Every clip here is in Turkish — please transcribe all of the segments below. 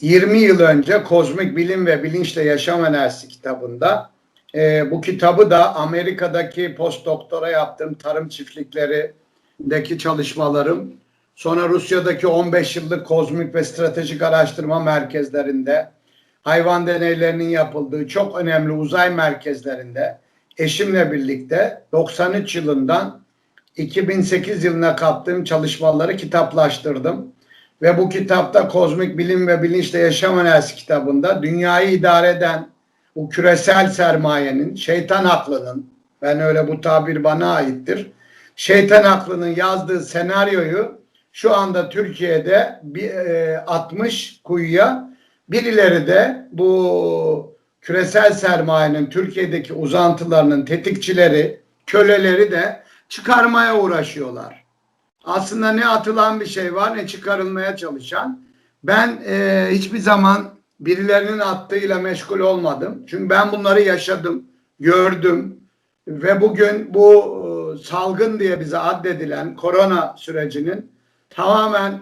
20 yıl önce Kozmik Bilim ve Bilinçle Yaşam Enerjisi kitabında e, bu kitabı da Amerika'daki postdoktora yaptığım tarım çiftliklerindeki çalışmalarım sonra Rusya'daki 15 yıllık kozmik ve stratejik araştırma merkezlerinde hayvan deneylerinin yapıldığı çok önemli uzay merkezlerinde eşimle birlikte 93 yılından 2008 yılına kaptığım çalışmaları kitaplaştırdım. Ve bu kitapta Kozmik Bilim ve Bilinçle Yaşam Enerjisi kitabında dünyayı idare eden bu küresel sermayenin, şeytan aklının, ben öyle bu tabir bana aittir. Şeytan aklının yazdığı senaryoyu şu anda Türkiye'de bir, e, 60 kuyuya birileri de bu küresel sermayenin Türkiye'deki uzantılarının tetikçileri, köleleri de çıkarmaya uğraşıyorlar. Aslında ne atılan bir şey var ne çıkarılmaya çalışan. Ben e, hiçbir zaman birilerinin attığıyla meşgul olmadım. Çünkü ben bunları yaşadım, gördüm ve bugün bu e, salgın diye bize addedilen korona sürecinin tamamen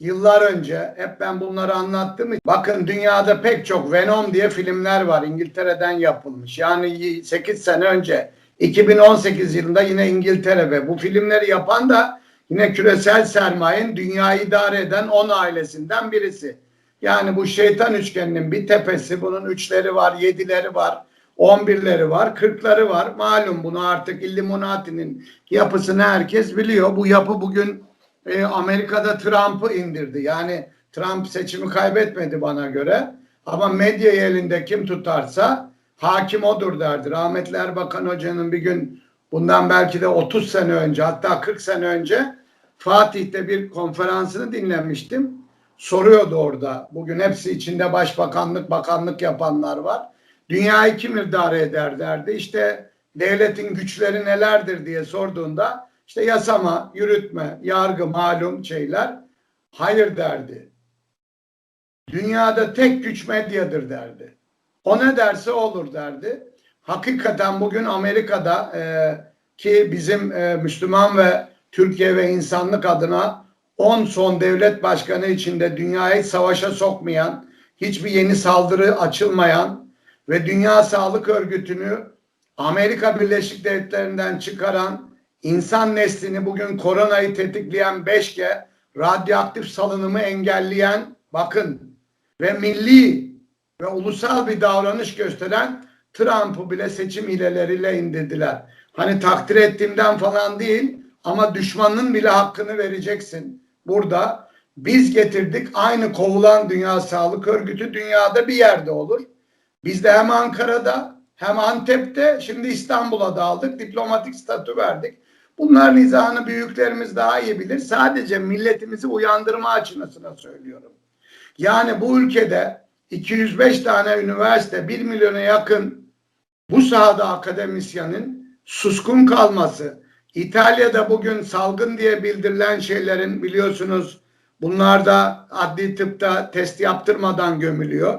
yıllar önce hep ben bunları anlattım. Bakın dünyada pek çok Venom diye filmler var İngiltere'den yapılmış. Yani 8 sene önce 2018 yılında yine İngiltere ve bu filmleri yapan da yine küresel sermayenin dünyayı idare eden 10 ailesinden birisi. Yani bu şeytan üçgeninin bir tepesi bunun üçleri var, yedileri var, on birleri var, kırkları var. Malum bunu artık Illuminati'nin yapısını herkes biliyor. Bu yapı bugün e, Amerika'da Trump'ı indirdi. Yani Trump seçimi kaybetmedi bana göre. Ama medyayı elinde kim tutarsa hakim odur derdi. Rahmetli Erbakan Hoca'nın bir gün bundan belki de 30 sene önce hatta 40 sene önce Fatih'te bir konferansını dinlemiştim. Soruyordu orada. Bugün hepsi içinde başbakanlık, bakanlık yapanlar var. Dünyayı kim idare eder derdi. İşte devletin güçleri nelerdir diye sorduğunda işte yasama, yürütme, yargı, malum şeyler hayır derdi. Dünyada tek güç medyadır derdi. O ne derse olur derdi. Hakikaten bugün Amerika'da e, ki bizim e, Müslüman ve Türkiye ve insanlık adına 10 son devlet başkanı içinde dünyayı savaşa sokmayan, hiçbir yeni saldırı açılmayan ve Dünya Sağlık Örgütü'nü Amerika Birleşik Devletleri'nden çıkaran, insan neslini bugün koronayı tetikleyen 5G, radyoaktif salınımı engelleyen, bakın ve milli ve ulusal bir davranış gösteren Trump'ı bile seçim hileleriyle indirdiler. Hani takdir ettiğimden falan değil ama düşmanın bile hakkını vereceksin. Burada biz getirdik aynı kovulan Dünya Sağlık Örgütü dünyada bir yerde olur. Biz de hem Ankara'da hem Antep'te şimdi İstanbul'a da aldık. Diplomatik statü verdik. Bunların izahını büyüklerimiz daha iyi bilir. Sadece milletimizi uyandırma açısına söylüyorum. Yani bu ülkede 205 tane üniversite, 1 milyona yakın bu sahada akademisyenin suskun kalması, İtalya'da bugün salgın diye bildirilen şeylerin biliyorsunuz bunlar da adli tıpta test yaptırmadan gömülüyor.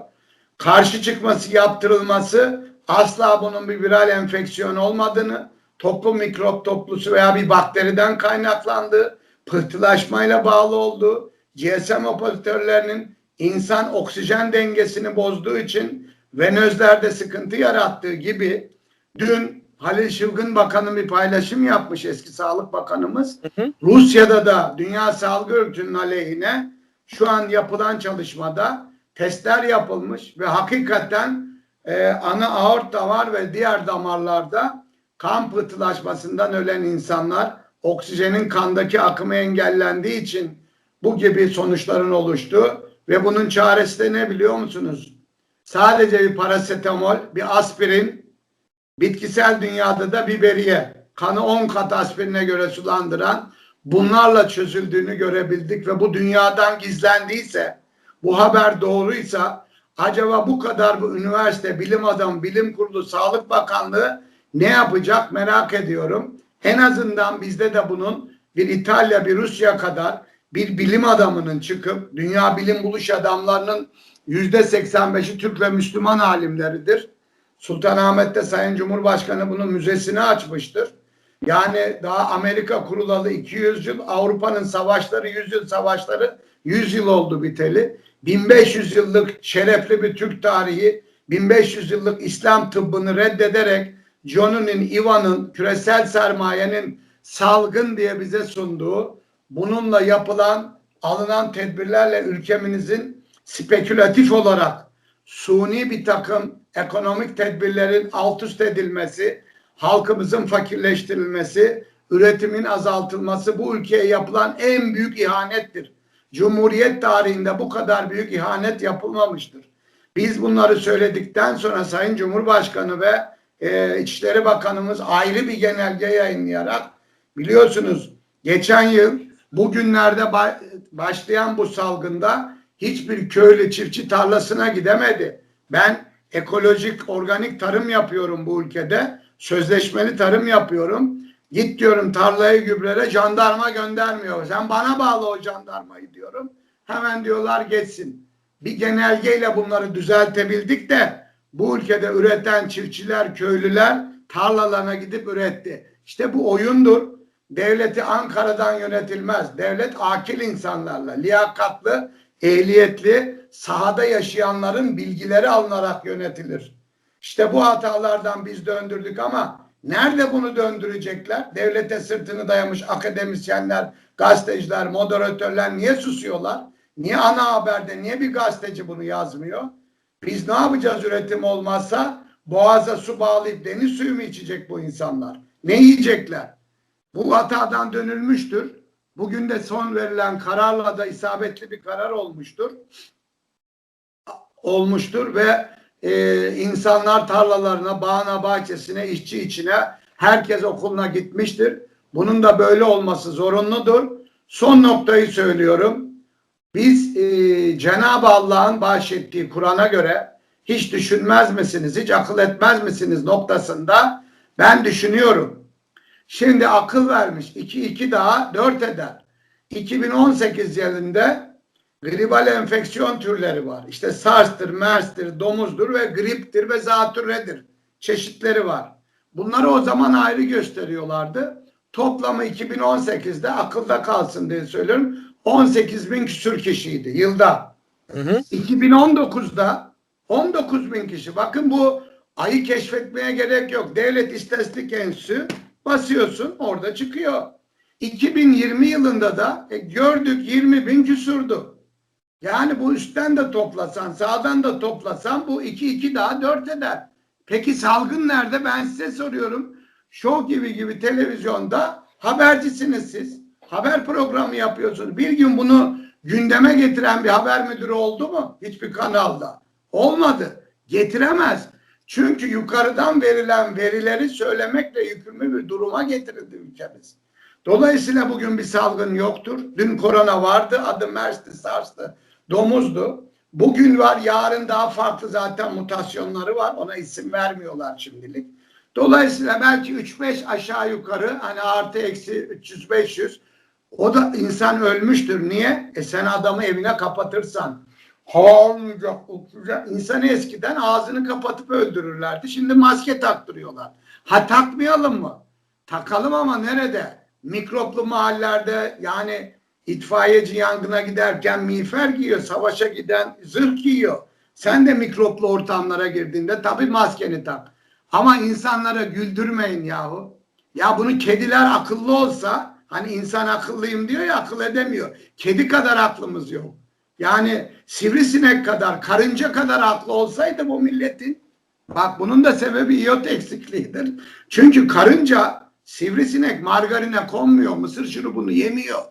Karşı çıkması yaptırılması asla bunun bir viral enfeksiyon olmadığını, toplum mikrop toplusu veya bir bakteriden kaynaklandığı, pıhtılaşmayla bağlı olduğu, GSM operatörlerinin insan oksijen dengesini bozduğu için venözlerde sıkıntı yarattığı gibi dün Halil Şılgın Bakanı bir paylaşım yapmış eski Sağlık Bakanımız. Hı hı. Rusya'da da Dünya Sağlık Örgütü'nün aleyhine şu an yapılan çalışmada testler yapılmış ve hakikaten e, ana aorta var ve diğer damarlarda kan pıhtılaşmasından ölen insanlar oksijenin kandaki akımı engellendiği için bu gibi sonuçların oluştu ve bunun çaresi de ne biliyor musunuz? Sadece bir parasetamol, bir aspirin, bitkisel dünyada da biberiye, kanı 10 kat aspirine göre sulandıran bunlarla çözüldüğünü görebildik ve bu dünyadan gizlendiyse, bu haber doğruysa acaba bu kadar bu üniversite, bilim adamı, bilim kurulu, sağlık bakanlığı ne yapacak merak ediyorum. En azından bizde de bunun bir İtalya, bir Rusya kadar bir bilim adamının çıkıp dünya bilim buluş adamlarının yüzde 85'i Türk ve Müslüman alimleridir. Sultanahmet'te Sayın Cumhurbaşkanı bunun müzesini açmıştır. Yani daha Amerika kurulalı 200 yıl, Avrupa'nın savaşları, 100 yıl savaşları 100 yıl oldu biteli. 1500 yıllık şerefli bir Türk tarihi, 1500 yıllık İslam tıbbını reddederek John'un, Ivan'ın, küresel sermayenin salgın diye bize sunduğu, bununla yapılan, alınan tedbirlerle ülkemizin spekülatif olarak suni bir takım ekonomik tedbirlerin alt üst edilmesi, halkımızın fakirleştirilmesi, üretimin azaltılması bu ülkeye yapılan en büyük ihanettir. Cumhuriyet tarihinde bu kadar büyük ihanet yapılmamıştır. Biz bunları söyledikten sonra Sayın Cumhurbaşkanı ve e, İçişleri Bakanımız ayrı bir genelge yayınlayarak biliyorsunuz geçen yıl bugünlerde ba- başlayan bu salgında hiçbir köylü çiftçi tarlasına gidemedi. Ben ekolojik organik tarım yapıyorum bu ülkede. Sözleşmeli tarım yapıyorum. Git diyorum tarlayı gübrele jandarma göndermiyor. Sen bana bağlı o jandarmayı diyorum. Hemen diyorlar geçsin. Bir genelgeyle bunları düzeltebildik de bu ülkede üreten çiftçiler, köylüler tarlalarına gidip üretti. İşte bu oyundur. Devleti Ankara'dan yönetilmez. Devlet akil insanlarla, liyakatlı, ehliyetli, sahada yaşayanların bilgileri alınarak yönetilir. İşte bu hatalardan biz döndürdük ama nerede bunu döndürecekler? Devlete sırtını dayamış akademisyenler, gazeteciler, moderatörler niye susuyorlar? Niye ana haberde, niye bir gazeteci bunu yazmıyor? Biz ne yapacağız üretim olmazsa? Boğaza su bağlayıp deniz suyu mu içecek bu insanlar? Ne yiyecekler? Bu hatadan dönülmüştür. Bugün de son verilen kararla da isabetli bir karar olmuştur. Olmuştur ve e, insanlar tarlalarına, bağına, bahçesine, işçi içine, herkes okuluna gitmiştir. Bunun da böyle olması zorunludur. Son noktayı söylüyorum. Biz e, Cenab-ı Allah'ın bahşettiği Kur'an'a göre hiç düşünmez misiniz, hiç akıl etmez misiniz noktasında ben düşünüyorum. Şimdi akıl vermiş. 2 2 daha 4 eder. 2018 yılında gribal enfeksiyon türleri var. İşte SARS'tır, MERS'tir, domuzdur ve griptir ve zatürredir. Çeşitleri var. Bunları o zaman ayrı gösteriyorlardı. Toplamı 2018'de akılda kalsın diye söylüyorum. 18 bin küsür kişiydi yılda. Hı hı. 2019'da 19 bin kişi. Bakın bu ayı keşfetmeye gerek yok. Devlet İstatistik Enstitüsü basıyorsun orada çıkıyor. 2020 yılında da e, gördük 20 bin küsurdu. Yani bu üstten de toplasan sağdan da toplasan bu 2 2 daha 4 eder. Peki salgın nerede? Ben size soruyorum. Show gibi gibi televizyonda habercisiniz siz. Haber programı yapıyorsunuz. Bir gün bunu gündeme getiren bir haber müdürü oldu mu? Hiçbir kanalda. Olmadı. Getiremez. Çünkü yukarıdan verilen verileri söylemekle yükümlü bir duruma getirildi ülkemiz. Dolayısıyla bugün bir salgın yoktur. Dün korona vardı. Adı MERS'ti, SARS'tı, domuzdu. Bugün var, yarın daha farklı zaten mutasyonları var. Ona isim vermiyorlar şimdilik. Dolayısıyla belki 3-5 aşağı yukarı hani artı eksi 300-500 o da insan ölmüştür. Niye? E sen adamı evine kapatırsan hava almayacak, uçacak. İnsanı eskiden ağzını kapatıp öldürürlerdi. Şimdi maske taktırıyorlar. Ha takmayalım mı? Takalım ama nerede? Mikroplu mahallelerde yani itfaiyeci yangına giderken miğfer giyiyor, savaşa giden zırh giyiyor. Sen de mikroplu ortamlara girdiğinde tabii maskeni tak. Ama insanlara güldürmeyin yahu. Ya bunu kediler akıllı olsa hani insan akıllıyım diyor ya akıl edemiyor. Kedi kadar aklımız yok. Yani sivrisinek kadar, karınca kadar aklı olsaydı bu milletin bak bunun da sebebi iot eksikliğidir. Çünkü karınca sivrisinek margarine konmuyor, mısır şurubunu yemiyor.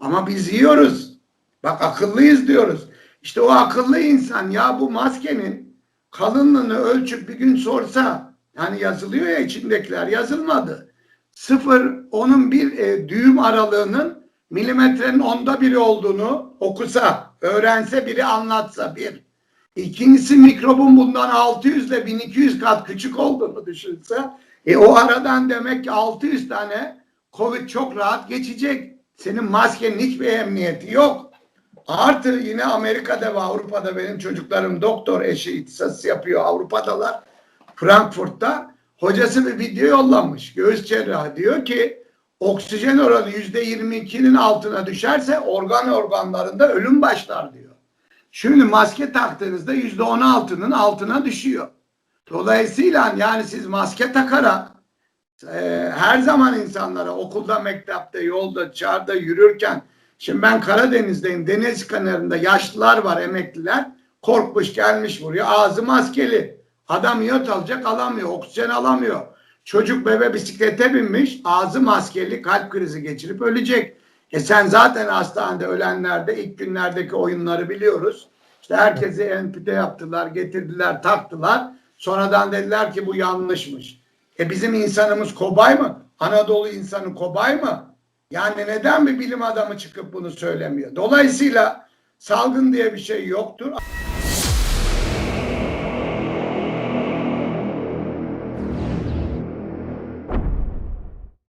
Ama biz yiyoruz. Bak akıllıyız diyoruz. İşte o akıllı insan ya bu maskenin kalınlığını ölçüp bir gün sorsa yani yazılıyor ya içindekiler yazılmadı. Sıfır onun bir e, düğüm aralığının milimetrenin onda biri olduğunu okusa, öğrense biri anlatsa bir. İkincisi mikrobun bundan 600 ile 1200 kat küçük olduğunu düşünse e o aradan demek ki 600 tane Covid çok rahat geçecek. Senin maskenin hiçbir emniyeti yok. Artı yine Amerika'da ve Avrupa'da benim çocuklarım doktor eşi ihtisas yapıyor. Avrupa'dalar. Frankfurt'ta hocası bir video yollamış. Göğüs cerrahı diyor ki oksijen oranı yüzde 22'nin altına düşerse organ organlarında ölüm başlar diyor. Şimdi maske taktığınızda yüzde 16'nın altına düşüyor. Dolayısıyla yani siz maske takarak e, her zaman insanlara okulda, mektepte, yolda, çarda yürürken şimdi ben Karadeniz'deyim. Deniz kenarında yaşlılar var, emekliler. Korkmuş gelmiş buraya. Ağzı maskeli. Adam yot alacak alamıyor. Oksijen alamıyor. Çocuk bebe bisiklete binmiş. Ağzı maskeli kalp krizi geçirip ölecek. E sen zaten hastanede ölenlerde ilk günlerdeki oyunları biliyoruz. İşte herkesi empüte yaptılar, getirdiler, taktılar. Sonradan dediler ki bu yanlışmış. E bizim insanımız kobay mı? Anadolu insanı kobay mı? Yani neden bir bilim adamı çıkıp bunu söylemiyor? Dolayısıyla salgın diye bir şey yoktur.